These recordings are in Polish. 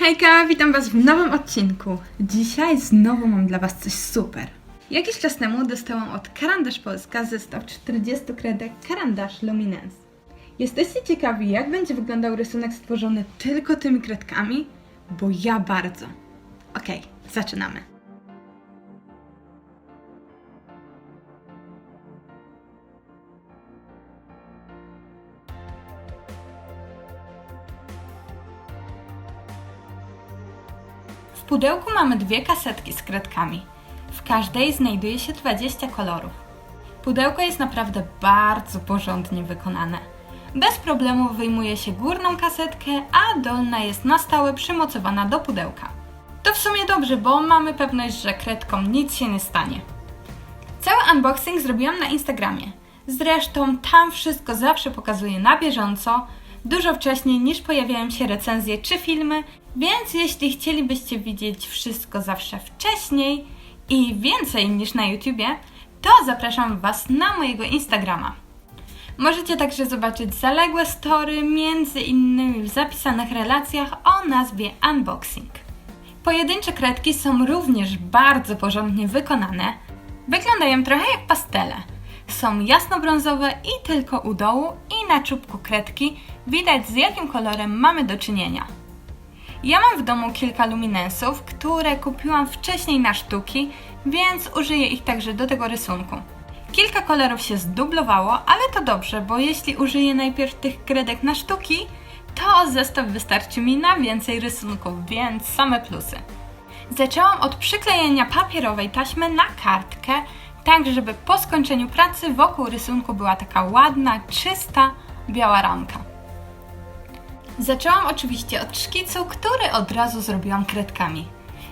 Hejka, witam Was w nowym odcinku. Dzisiaj znowu mam dla Was coś super. Jakiś czas temu dostałam od Karandasz Polska zestaw 40 kredek Karandasz Luminance. Jesteście ciekawi, jak będzie wyglądał rysunek stworzony tylko tymi kredkami? Bo ja bardzo. Okej, zaczynamy. Pudełku mamy dwie kasetki z kredkami. W każdej znajduje się 20 kolorów. Pudełko jest naprawdę bardzo porządnie wykonane. Bez problemu wyjmuje się górną kasetkę, a dolna jest na stałe przymocowana do pudełka. To w sumie dobrze, bo mamy pewność, że kredkom nic się nie stanie. Cały unboxing zrobiłam na Instagramie. Zresztą tam wszystko zawsze pokazuję na bieżąco, dużo wcześniej niż pojawiają się recenzje czy filmy, więc jeśli chcielibyście widzieć wszystko zawsze wcześniej i więcej niż na YouTubie, to zapraszam Was na mojego Instagrama. Możecie także zobaczyć zaległe story, między innymi w zapisanych relacjach o nazwie Unboxing. Pojedyncze kredki są również bardzo porządnie wykonane. Wyglądają trochę jak pastele. Są jasnobrązowe i tylko u dołu i na czubku kredki widać z jakim kolorem mamy do czynienia. Ja mam w domu kilka luminesów, które kupiłam wcześniej na sztuki, więc użyję ich także do tego rysunku. Kilka kolorów się zdublowało, ale to dobrze, bo jeśli użyję najpierw tych kredek na sztuki, to zestaw wystarczy mi na więcej rysunków, więc same plusy. Zaczęłam od przyklejenia papierowej taśmy na kartkę, tak żeby po skończeniu pracy wokół rysunku była taka ładna, czysta, biała ramka. Zaczęłam oczywiście od szkicu, który od razu zrobiłam kredkami.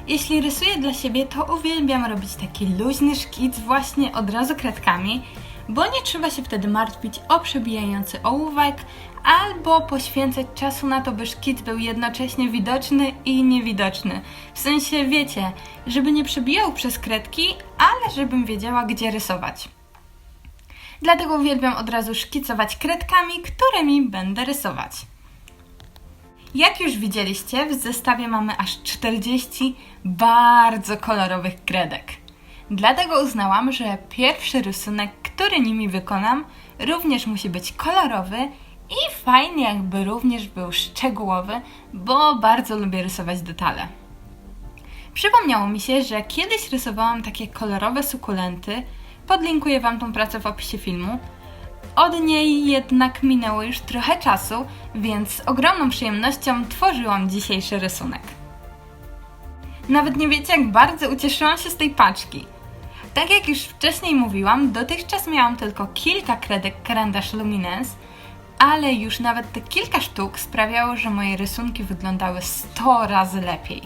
Jeśli rysuję dla siebie, to uwielbiam robić taki luźny szkic właśnie od razu kredkami, bo nie trzeba się wtedy martwić o przebijający ołówek albo poświęcać czasu na to, by szkic był jednocześnie widoczny i niewidoczny. W sensie, wiecie, żeby nie przebijał przez kredki, ale żebym wiedziała, gdzie rysować. Dlatego uwielbiam od razu szkicować kredkami, którymi będę rysować. Jak już widzieliście, w zestawie mamy aż 40 bardzo kolorowych kredek. Dlatego uznałam, że pierwszy rysunek, który nimi wykonam, również musi być kolorowy i fajnie jakby również był szczegółowy, bo bardzo lubię rysować detale. Przypomniało mi się, że kiedyś rysowałam takie kolorowe sukulenty. Podlinkuję Wam tą pracę w opisie filmu. Od niej jednak minęło już trochę czasu, więc z ogromną przyjemnością tworzyłam dzisiejszy rysunek. Nawet nie wiecie, jak bardzo ucieszyłam się z tej paczki. Tak jak już wcześniej mówiłam, dotychczas miałam tylko kilka kredek Carandash Luminance, ale już nawet te kilka sztuk sprawiało, że moje rysunki wyglądały 100 razy lepiej.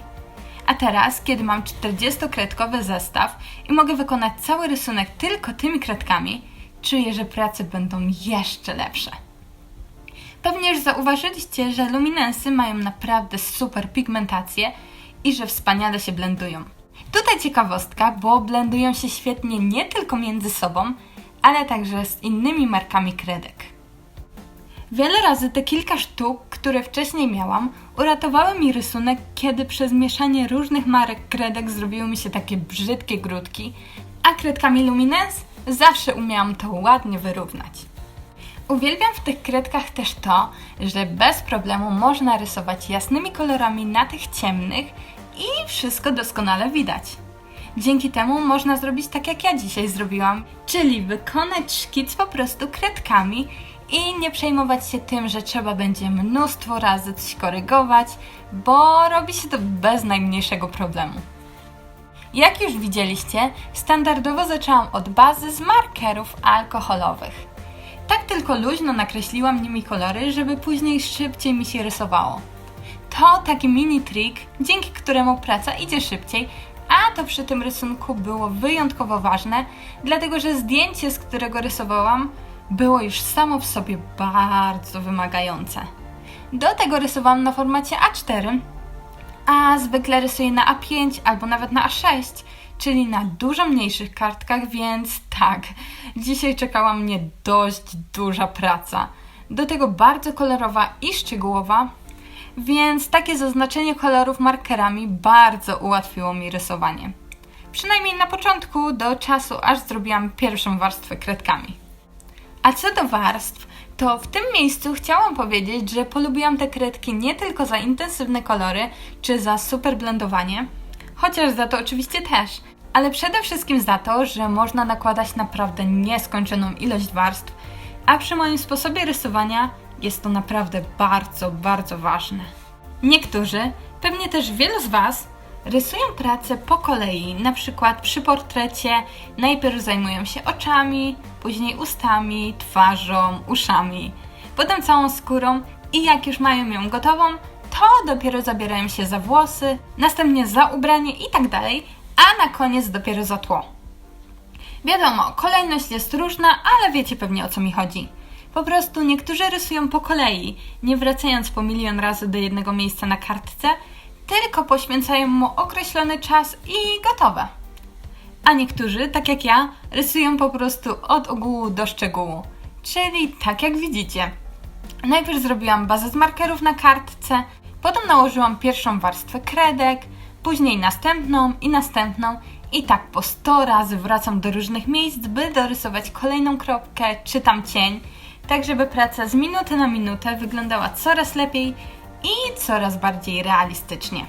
A teraz, kiedy mam 40-kredkowy zestaw i mogę wykonać cały rysunek tylko tymi kredkami, czuję, że prace będą jeszcze lepsze. Pewnie już zauważyliście, że luminensy mają naprawdę super pigmentację i że wspaniale się blendują. Tutaj ciekawostka, bo blendują się świetnie nie tylko między sobą, ale także z innymi markami kredek. Wiele razy te kilka sztuk, które wcześniej miałam, uratowały mi rysunek, kiedy przez mieszanie różnych marek kredek zrobiły mi się takie brzydkie grudki, a kredkami Luminance zawsze umiałam to ładnie wyrównać. Uwielbiam w tych kredkach też to, że bez problemu można rysować jasnymi kolorami na tych ciemnych i wszystko doskonale widać. Dzięki temu można zrobić tak jak ja dzisiaj zrobiłam, czyli wykonać szkic po prostu kredkami i nie przejmować się tym, że trzeba będzie mnóstwo razy coś korygować, bo robi się to bez najmniejszego problemu. Jak już widzieliście, standardowo zaczęłam od bazy z markerów alkoholowych. Tak tylko luźno nakreśliłam nimi kolory, żeby później szybciej mi się rysowało. To taki mini trik, dzięki któremu praca idzie szybciej, a to przy tym rysunku było wyjątkowo ważne, dlatego że zdjęcie, z którego rysowałam, było już samo w sobie bardzo wymagające. Do tego rysowałam na formacie A4, a zwykle rysuję na A5 albo nawet na A6, czyli na dużo mniejszych kartkach, więc tak, dzisiaj czekała mnie dość duża praca. Do tego bardzo kolorowa i szczegółowa, więc takie zaznaczenie kolorów markerami bardzo ułatwiło mi rysowanie. Przynajmniej na początku, do czasu, aż zrobiłam pierwszą warstwę kredkami. A co do warstw, to w tym miejscu chciałam powiedzieć, że polubiłam te kredki nie tylko za intensywne kolory czy za super blendowanie, chociaż za to oczywiście też, ale przede wszystkim za to, że można nakładać naprawdę nieskończoną ilość warstw, a przy moim sposobie rysowania jest to naprawdę bardzo, bardzo ważne. Niektórzy, pewnie też wielu z Was, rysują pracę po kolei. Na przykład przy portrecie najpierw zajmują się oczami, później ustami, twarzą, uszami, potem całą skórą i jak już mają ją gotową, to dopiero zabierają się za włosy, następnie za ubranie i tak dalej, a na koniec dopiero za tło. Wiadomo, kolejność jest różna, ale wiecie pewnie o co mi chodzi. Po prostu niektórzy rysują po kolei, nie wracając po milion razy do jednego miejsca na kartce, tylko poświęcają mu określony czas i gotowe. A niektórzy, tak jak ja, rysują po prostu od ogółu do szczegółu. Czyli tak jak widzicie. Najpierw zrobiłam bazę z markerów na kartce, potem nałożyłam pierwszą warstwę kredek, później następną i następną i tak po 100 razy wracam do różnych miejsc, by dorysować kolejną kropkę czy tam cień, tak żeby praca z minuty na minutę wyglądała coraz lepiej i coraz bardziej realistycznie.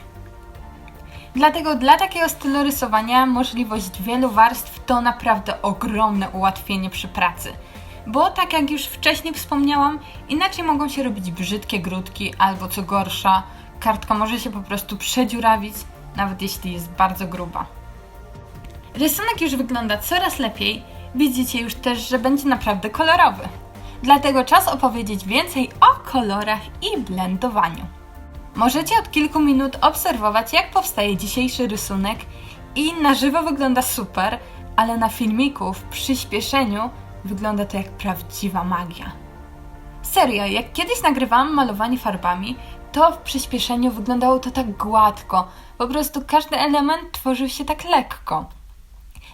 Dlatego dla takiego stylu rysowania możliwość wielu warstw to naprawdę ogromne ułatwienie przy pracy. Bo tak jak już wcześniej wspomniałam, inaczej mogą się robić brzydkie grudki albo co gorsza, kartka może się po prostu przedziurawić, nawet jeśli jest bardzo gruba. Rysunek już wygląda coraz lepiej, widzicie już też, że będzie naprawdę kolorowy. Dlatego czas opowiedzieć więcej o kolorach i blendowaniu. Możecie od kilku minut obserwować, jak powstaje dzisiejszy rysunek i na żywo wygląda super, ale na filmiku w przyspieszeniu wygląda to jak prawdziwa magia. Serio, jak kiedyś nagrywałam malowanie farbami, to w przyspieszeniu wyglądało to tak gładko. Po prostu każdy element tworzył się tak lekko.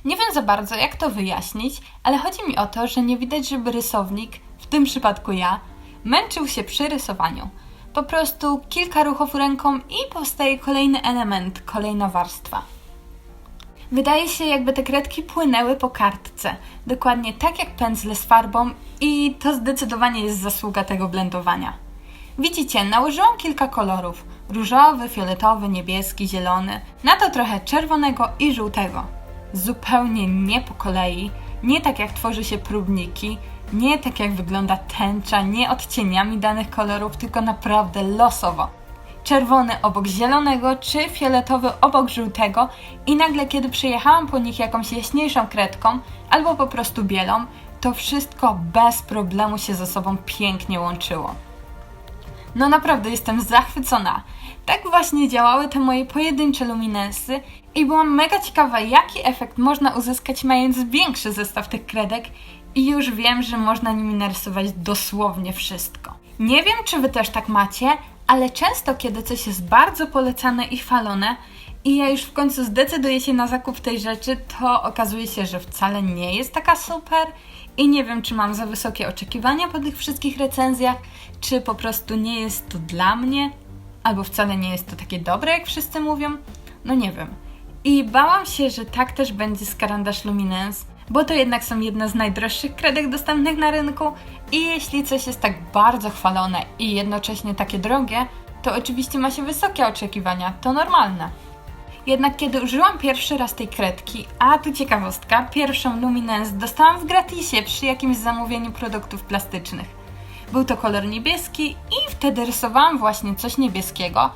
Nie wiem za bardzo, jak to wyjaśnić, ale chodzi mi o to, że nie widać, żeby rysownik, tym przypadku ja, męczył się przy rysowaniu. Po prostu kilka ruchów ręką i powstaje kolejny element, kolejna warstwa. Wydaje się, jakby te kredki płynęły po kartce, dokładnie tak jak pędzle z farbą, i to zdecydowanie jest zasługa tego blendowania. Widzicie, nałożyłam kilka kolorów: różowy, fioletowy, niebieski, zielony, na to trochę czerwonego i żółtego. Zupełnie nie po kolei, nie tak jak tworzy się próbniki, nie tak jak wygląda tęcza, nie odcieniami danych kolorów, tylko naprawdę losowo. Czerwony obok zielonego, czy fioletowy obok żółtego, i nagle, kiedy przejechałam po nich jakąś jaśniejszą kredką albo po prostu bielą, to wszystko bez problemu się ze sobą pięknie łączyło. No naprawdę jestem zachwycona. Tak właśnie działały te moje pojedyncze luminesy i byłam mega ciekawa, jaki efekt można uzyskać mając większy zestaw tych kredek i już wiem, że można nimi narysować dosłownie wszystko. Nie wiem, czy wy też tak macie, ale często, kiedy coś jest bardzo polecane i chwalone, i ja już w końcu zdecyduję się na zakup tej rzeczy, to okazuje się, że wcale nie jest taka super i nie wiem, czy mam za wysokie oczekiwania po tych wszystkich recenzjach, czy po prostu nie jest to dla mnie, albo wcale nie jest to takie dobre, jak wszyscy mówią. No nie wiem. I bałam się, że tak też będzie z Carandash Luminance, bo to jednak są jedne z najdroższych kredek dostępnych na rynku i jeśli coś jest tak bardzo chwalone i jednocześnie takie drogie, to oczywiście ma się wysokie oczekiwania, to normalne. Jednak kiedy użyłam pierwszy raz tej kredki, a tu ciekawostka, pierwszą Luminance dostałam w gratisie przy jakimś zamówieniu produktów plastycznych. Był to kolor niebieski i wtedy rysowałam właśnie coś niebieskiego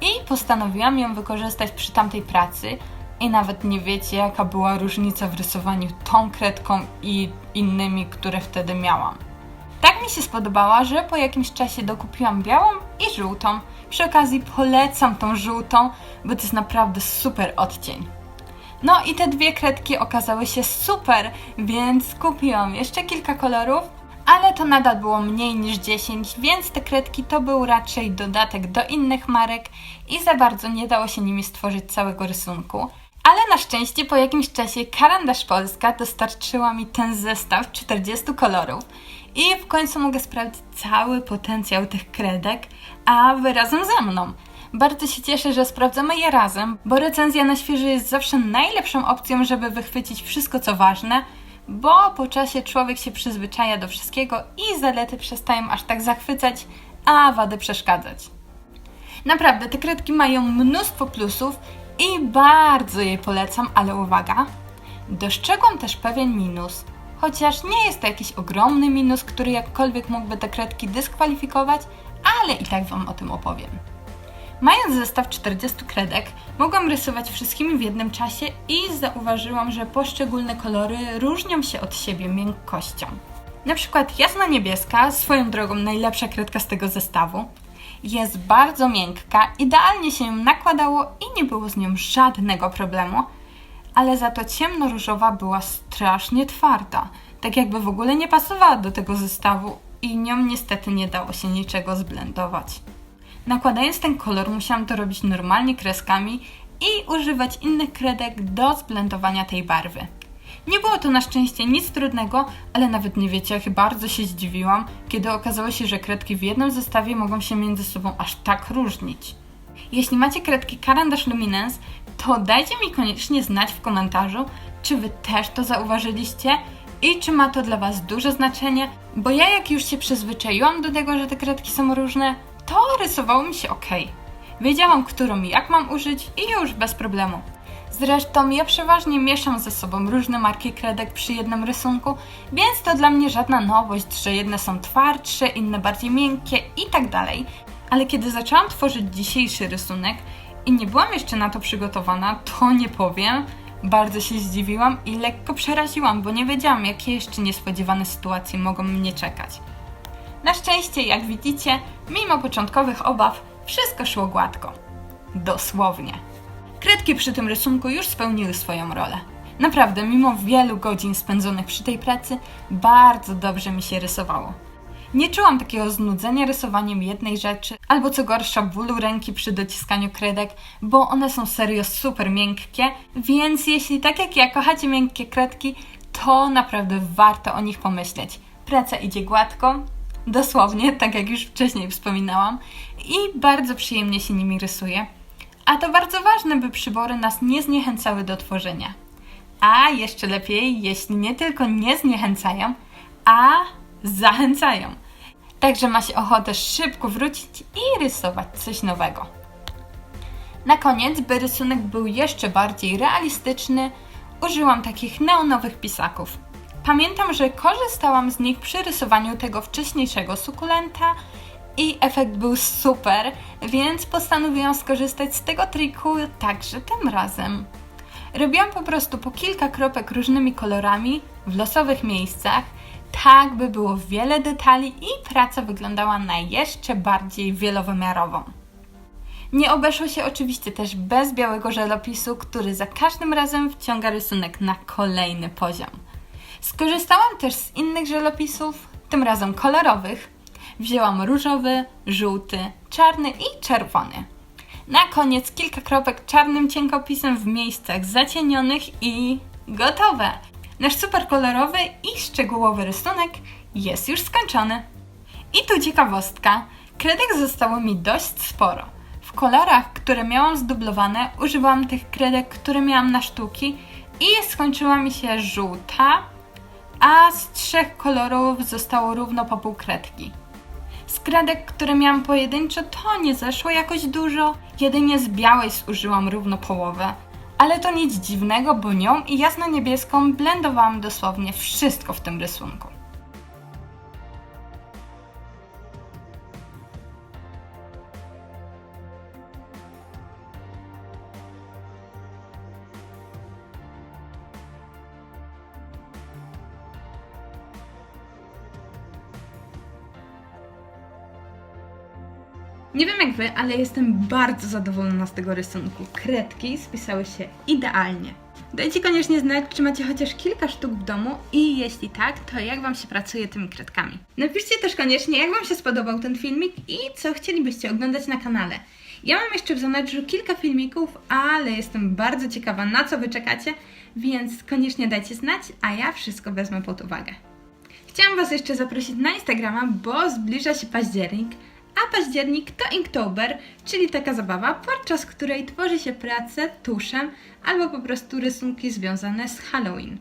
i postanowiłam ją wykorzystać przy tamtej pracy, i nawet nie wiecie, jaka była różnica w rysowaniu tą kredką i innymi, które wtedy miałam. Tak mi się spodobała, że po jakimś czasie dokupiłam białą i żółtą. Przy okazji polecam tą żółtą, bo to jest naprawdę super odcień. No i te dwie kredki okazały się super, więc kupiłam jeszcze kilka kolorów, ale to nadal było mniej niż 10, więc te kredki to był raczej dodatek do innych marek i za bardzo nie dało się nimi stworzyć całego rysunku. Ale na szczęście po jakimś czasie Karandasz Polska dostarczyła mi ten zestaw 40 kolorów i w końcu mogę sprawdzić cały potencjał tych kredek, a wy razem ze mną. Bardzo się cieszę, że sprawdzamy je razem, bo recenzja na świeżo jest zawsze najlepszą opcją, żeby wychwycić wszystko co ważne, bo po czasie człowiek się przyzwyczaja do wszystkiego i zalety przestają aż tak zachwycać, a wady przeszkadzać. Naprawdę, te kredki mają mnóstwo plusów i bardzo je polecam, ale uwaga, dostrzegłam też pewien minus. Chociaż nie jest to jakiś ogromny minus, który jakkolwiek mógłby te kredki dyskwalifikować, ale i tak Wam o tym opowiem. Mając zestaw 40 kredek, mogłam rysować wszystkimi w jednym czasie i zauważyłam, że poszczególne kolory różnią się od siebie miękkością. Na przykład jasna niebieska, swoją drogą najlepsza kredka z tego zestawu, jest bardzo miękka, idealnie się ją nakładało i nie było z nią żadnego problemu, ale za to ciemnoróżowa była strasznie twarda, tak jakby w ogóle nie pasowała do tego zestawu i nią niestety nie dało się niczego zblendować. Nakładając ten kolor musiałam to robić normalnie kreskami i używać innych kredek do zblendowania tej barwy. Nie było to na szczęście nic trudnego, ale nawet nie wiecie, jak bardzo się zdziwiłam, kiedy okazało się, że kredki w jednym zestawie mogą się między sobą aż tak różnić. Jeśli macie kredki Carandash Luminance, to dajcie mi koniecznie znać w komentarzu, czy Wy też to zauważyliście i czy ma to dla Was duże znaczenie, bo ja jak już się przyzwyczaiłam do tego, że te kredki są różne, to rysowało mi się ok. Wiedziałam, którą jak mam użyć i już bez problemu. Zresztą ja przeważnie mieszam ze sobą różne marki kredek przy jednym rysunku, więc to dla mnie żadna nowość, że jedne są twardsze, inne bardziej miękkie i tak dalej. Ale kiedy zaczęłam tworzyć dzisiejszy rysunek i nie byłam jeszcze na to przygotowana, to nie powiem, bardzo się zdziwiłam i lekko przeraziłam, bo nie wiedziałam, jakie jeszcze niespodziewane sytuacje mogą mnie czekać. Na szczęście, jak widzicie, mimo początkowych obaw, wszystko szło gładko. Dosłownie. Kredki przy tym rysunku już spełniły swoją rolę. Naprawdę, mimo wielu godzin spędzonych przy tej pracy, bardzo dobrze mi się rysowało. Nie czułam takiego znudzenia rysowaniem jednej rzeczy, albo co gorsza bólu ręki przy dociskaniu kredek, bo one są serio super miękkie, więc jeśli tak jak ja kochacie miękkie kredki, to naprawdę warto o nich pomyśleć. Praca idzie gładko, dosłownie, tak jak już wcześniej wspominałam, i bardzo przyjemnie się nimi rysuje. A to bardzo ważne, by przybory nas nie zniechęcały do tworzenia. A jeszcze lepiej, jeśli nie tylko nie zniechęcają, a zachęcają. Także ma się ochotę szybko wrócić i rysować coś nowego. Na koniec, by rysunek był jeszcze bardziej realistyczny, użyłam takich neonowych pisaków. Pamiętam, że korzystałam z nich przy rysowaniu tego wcześniejszego sukulenta i efekt był super, więc postanowiłam skorzystać z tego triku także tym razem. Robiłam po prostu po kilka kropek różnymi kolorami w losowych miejscach, tak by było wiele detali i praca wyglądała na jeszcze bardziej wielowymiarową. Nie obeszło się oczywiście też bez białego żelopisu, który za każdym razem wciąga rysunek na kolejny poziom. Skorzystałam też z innych żelopisów, tym razem kolorowych. Wzięłam różowy, żółty, czarny i czerwony. Na koniec kilka kropek czarnym cienkopisem w miejscach zacienionych i gotowe. Nasz super kolorowy i szczegółowy rysunek jest już skończony. I tu ciekawostka. Kredek zostało mi dość sporo. W kolorach, które miałam zdublowane, używałam tych kredek, które miałam na sztuki i skończyła mi się żółta, a z trzech kolorów zostało równo po pół kredki. Z kredek, które miałam pojedynczo, to nie zeszło jakoś dużo. Jedynie z białej zużyłam równo połowę. Ale to nic dziwnego, bo nią i jasno-niebieską blendowałam dosłownie wszystko w tym rysunku. Nie wiem jak wy, ale jestem bardzo zadowolona z tego rysunku. Kredki spisały się idealnie. Dajcie koniecznie znać, czy macie chociaż kilka sztuk w domu i jeśli tak, to jak Wam się pracuje tymi kredkami. Napiszcie też koniecznie, jak Wam się spodobał ten filmik i co chcielibyście oglądać na kanale. Ja mam jeszcze w zanadrzu kilka filmików, ale jestem bardzo ciekawa, na co Wy czekacie, więc koniecznie dajcie znać, a ja wszystko wezmę pod uwagę. Chciałam Was jeszcze zaprosić na Instagrama, bo zbliża się październik, a październik to Inktober, czyli taka zabawa, podczas której tworzy się pracę tuszem albo po prostu rysunki związane z Halloween.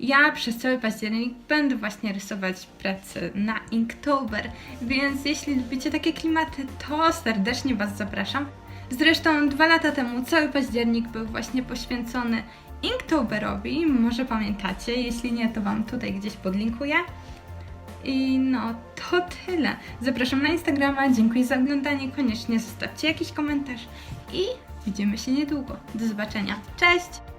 Ja przez cały październik będę właśnie rysować pracę na Inktober, więc jeśli lubicie takie klimaty, to serdecznie Was zapraszam. Zresztą dwa lata temu cały październik był właśnie poświęcony Inktoberowi, może pamiętacie, jeśli nie, to Wam tutaj gdzieś podlinkuję. I no, to tyle. Zapraszam na Instagrama, dziękuję za oglądanie, koniecznie zostawcie jakiś komentarz i widzimy się niedługo. Do zobaczenia. Cześć!